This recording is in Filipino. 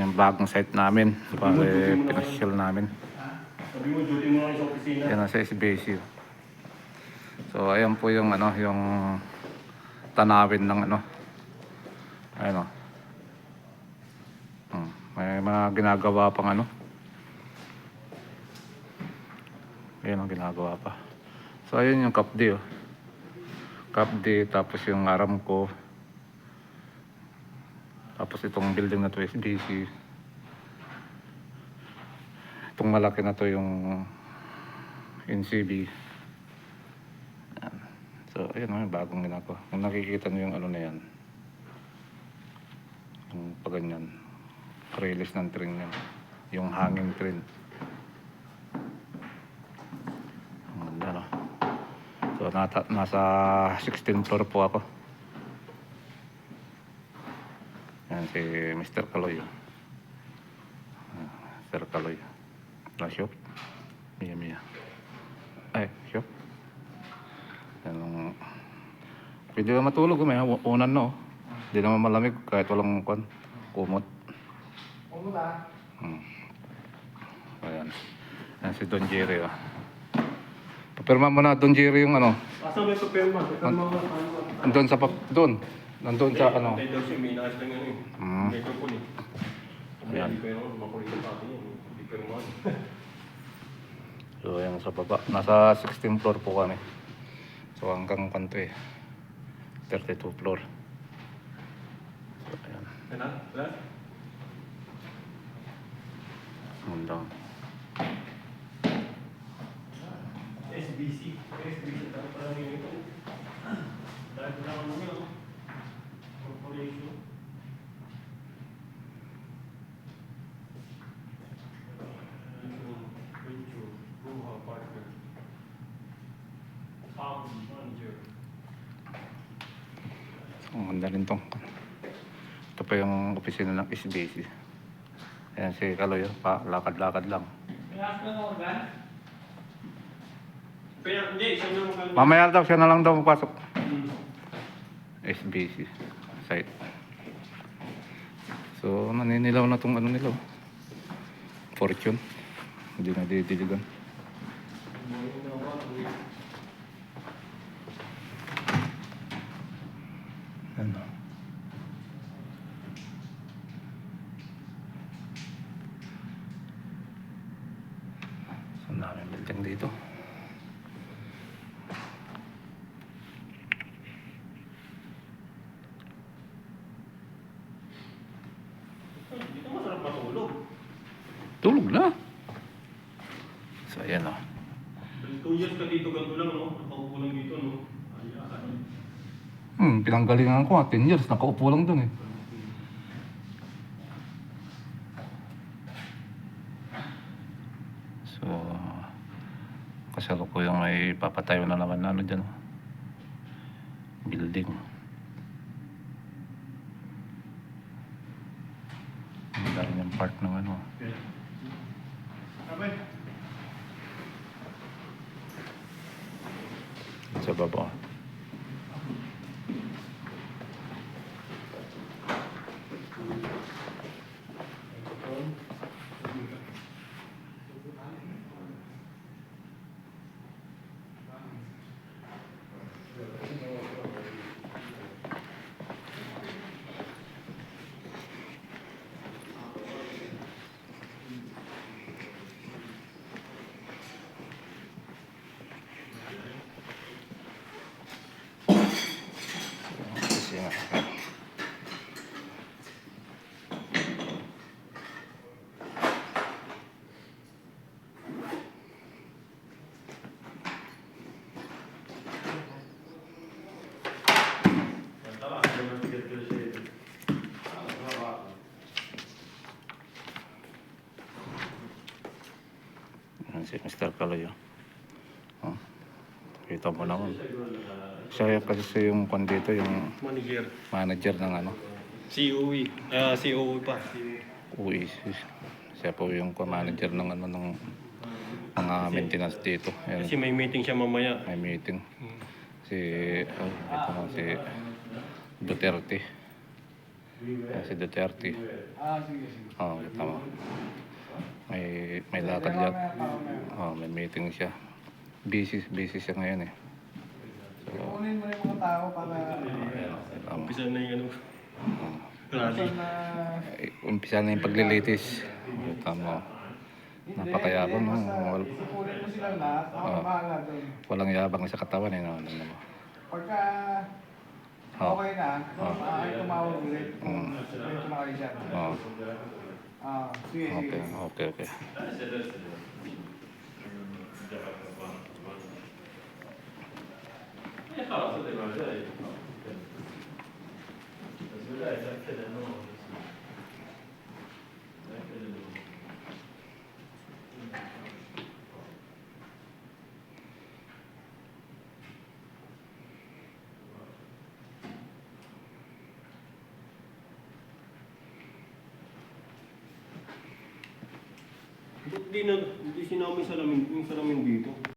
Yung bagong site namin. Pare, pinasyal namin. Mo lang sa. Yan SBC. So, ayan po yung ano, yung tanawin ng ano. Ayun o. Hmm. May mga ginagawa pang ano. Ayan ang ginagawa pa. So, ayun yung kapdi oh. Kapdi, tapos yung Aramco. Tapos itong building na to SBC. Itong malaki na to yung NCB. So, ayun yung bagong ginagawa. Kung nakikita nyo yung ano na yan, yung paganyan, release ng train yan. Yung hanging train. Ang ganda, no? So, nata, nasa 16 floor po ako. Yan si Mr. Kaloy. Ah, Mr. Kaloy. Na shop. Mia Mia. Ay, shop. Yan. Pwede ka matulog, may unan no. Hindi naman malamig kahit walang kwan. Kumot. Hmm. Ayan. Ayan si Don Jerry. Oh. Papirma mo na Don Jerry yung ano. Asa may papel mo? Ito mo, ano? Doon sa pap... Doon. Nandun sa ano. Tayo daw siya, may nakas lang yan eh. Mm. Po eh. Ayan. Hindi ko yun, makulit sa akin yan. Hindi ko naman. So, ayan sa baba. Nasa 16 floor po kami. So, hanggang kanto eh. 32 floor. So, ayan. Ano? Mundang. SBC. SBC. Dahil pala rin ito. Dahil pala kami nyo. Corporation. Venture. Ruha Partner. Farm Manager. Ang ganda rin tong. Ito pa yung opisina ng SBC. Ayan si Kaloy. oh. Pa, lakad-lakad lang. Kaya, hindi, siya na magkano. Mamaya daw, siya na lang daw magpasok. Hmm. SBC site. So, naninilaw na tong ano nila. oh. Fortune. Hindi na didiligan. Ano? Ang daming building. Dito masarap matulog. Tulog na. So, ayan oh. o. Two years ka dito, ganito lang, no? Nakaupo lang dito, no? Ayan. Hmm, pinanggalingan ko. 10 years, nakaupo lang dun eh. So, kasalukuyang may papatayo na naman na ano dyan. oh. Building. Ang dami yung part ng ano. Abay. Sa baba. Kasi nga. Yan si Mr. Kaloy. Oh. Kita mo naman. Siya kasi siya yung kwan dito, yung Manager. manager ng ano, COE. Ah, COE pa. UIC. Siya po yung kwan manager ng ano ng mga maintenance dito. Kasi Ayan, may meeting siya mamaya. may meeting. Si, oh, ito na si Duterte. Yan si Duterte. Ah, sige, sige. Oo, kita mo. May, may lakad yan. Oo, may meeting siya. Busy, busy siya ngayon eh. So, Kunin mo na yung mga tao para... mo. Umpisa na yung ano. Oo. Rally. Eh, Umpisa na yung paglilitis. Kita mo. Napakayabang, no? Wal- doon. Walang yabang sa katawan eh. No? Ano mo. Pagka... mobile ना तुम्हाला तुम्हाला विचार okay okay okay Ba't di na, di sinama yung salamin, yung salamin dito?